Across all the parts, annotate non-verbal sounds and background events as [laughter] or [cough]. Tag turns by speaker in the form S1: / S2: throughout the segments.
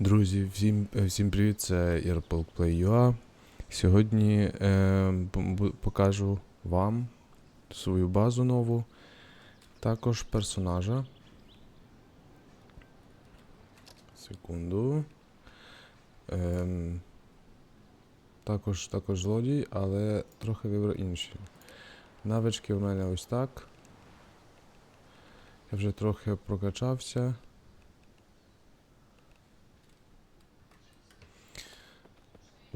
S1: Друзі, всім, е, всім привіт, це Play.ua. Сьогодні е, покажу вам свою базу нову, також персонажа. Секунду. Ем, також, також злодій, але трохи вибрав інші. Навички у мене ось так. Я вже трохи прокачався.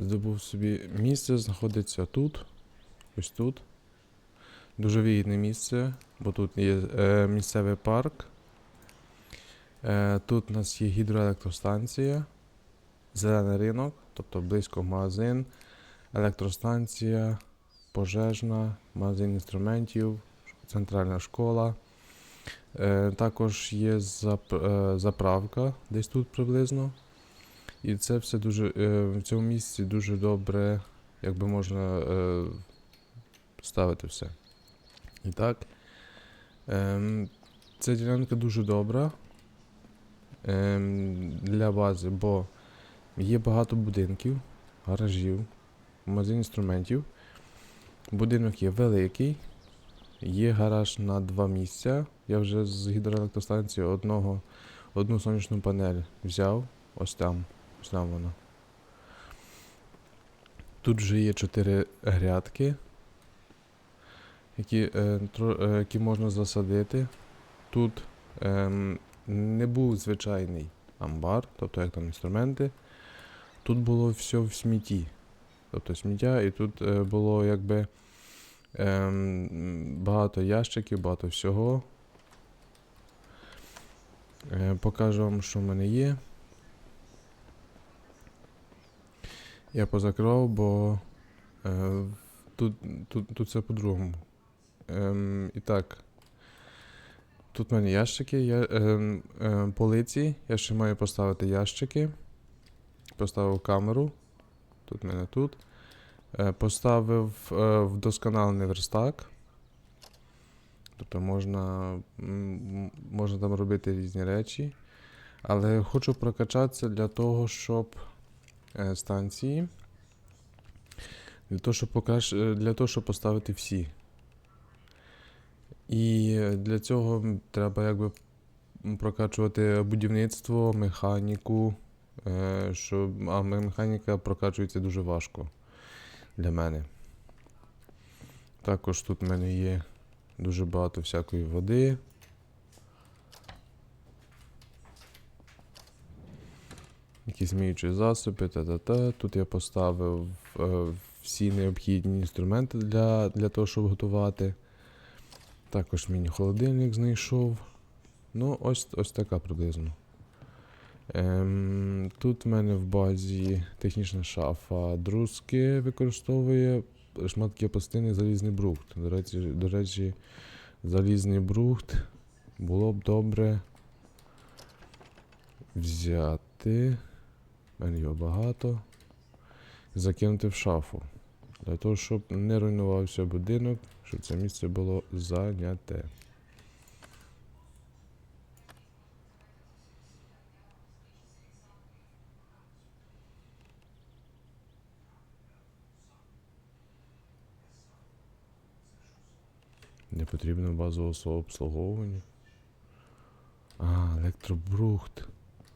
S1: Здобув собі місце, знаходиться тут. Ось тут. Дуже вигідне місце, бо тут є е, місцевий парк. Е, тут у нас є гідроелектростанція, зелений ринок, тобто близько магазин, електростанція, пожежна, магазин інструментів, центральна школа. Е, також є зап, е, заправка десь тут приблизно. І це все дуже е, в цьому місці дуже добре, якби можна е, ставити все. І так. ем, ця ділянка дуже добра ем, для бази, бо є багато будинків, гаражів, магазин інструментів. Будинок є великий, є гараж на два місця. Я вже з гідроелектростанції одного, одну сонячну панель взяв, ось там. Там воно. Тут вже є чотири грядки, які, е, тро, е, які можна засадити. Тут ем, не був звичайний амбар, тобто як там інструменти. Тут було все в смітті. Тобто сміття, і тут е, було якби ем, багато ящиків, багато всього. Е, покажу вам, що в мене є. Я позакривав, бо е, тут, тут, тут це по-другому. Ем, і так. Тут в мене ящики, я, ем, ем, полиці. Я ще маю поставити ящики. Поставив камеру. Тут в мене тут. Е, поставив е, вдосконалений верстак. Тобто можна, можна там робити різні речі. Але хочу прокачатися для того, щоб е, станції. Для того, щоб покращ... е, для того, щоб поставити всі. І е, для цього треба якби прокачувати будівництво, механіку. Е, щоб... А механіка прокачується дуже важко для мене. Також тут в мене є дуже багато всякої води. Якісь міючі засоби, та-та-та. Тут я поставив е, всі необхідні інструменти для, для того, щоб готувати. Також міні-холодильник знайшов. Ну, ось, ось така приблизно. Ем, тут в мене в базі технічна шафа друзки використовує шматки пластини залізний брухт. До речі, до речі, залізний брухт було б добре взяти. У його багато. Закинути в шафу. Для того, щоб не руйнувався будинок, щоб це місце було зайняте. Не потрібно базового обслуговування. А, електробрухт.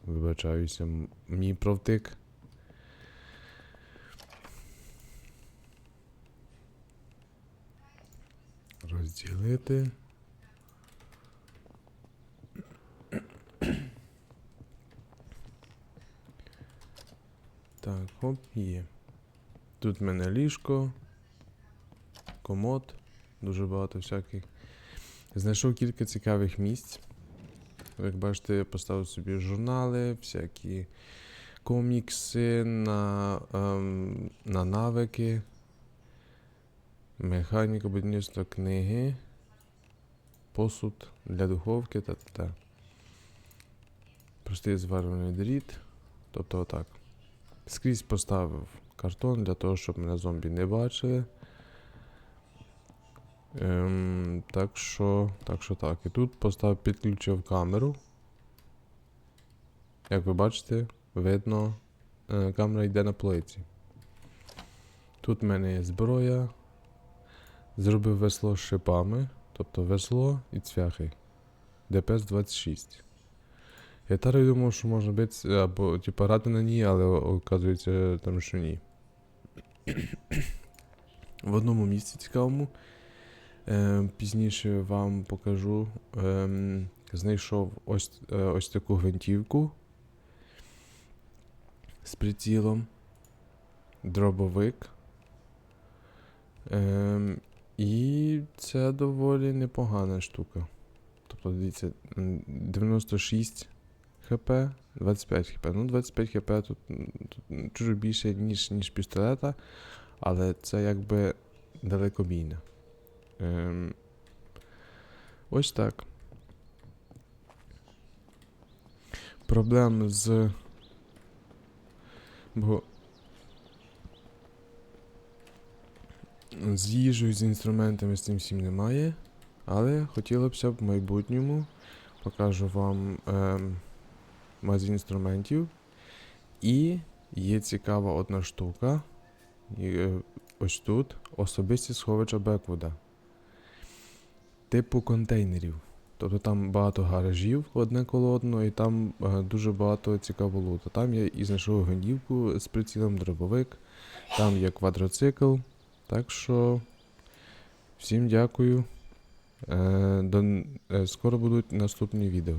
S1: Вибачаюся, мій провтик. Розділити. Так, хоп, є. Тут в мене ліжко, комод, дуже багато всяких. Знайшов кілька цікавих місць. Як бачите, я поставив собі журнали, всякі комікси на, ем, на навики, механіка, будівництво книги, посуд для духовки та та та. Простий зварений дріт. Тобто отак. Скрізь поставив картон для того, щоб мене зомбі не бачили. Ем, так що, так що так. І тут постав, підключив камеру. Як ви бачите, видно, е, камера йде на плиці. Тут в мене є зброя. Зробив весло з шипами, тобто весло і цвяхи. ДПС 26. Я так думав, що можна бити або типу, грати на ній, але оказується там, що ні. [clears throat] В одному місці цікавому. Е, пізніше вам покажу. ем, знайшов ось, е, ось таку гвинтівку з прицілом, дробовик. Ем, і це доволі непогана штука. Тобто, дивіться, 96 хп, 25 хп. Ну, 25 хп тут, тут чужо більше, ніж, ніж пістолета, але це якби далекобійне. Ем, ось так. Проблем з. Бо. З їжею, з інструментами з цим всім немає. Але хотілося б в майбутньому покажу вам ем, магазин інструментів. І є цікава одна штука. І, е, ось тут особисті сховища Беквуда. Типу контейнерів. Тобто там багато гаражів одне коло одного, і там е, дуже багато цікавого лута. Там я і знайшов гвинтівку з прицілом дробовик, там є квадроцикл. Так що всім дякую. Е, е, скоро будуть наступні відео.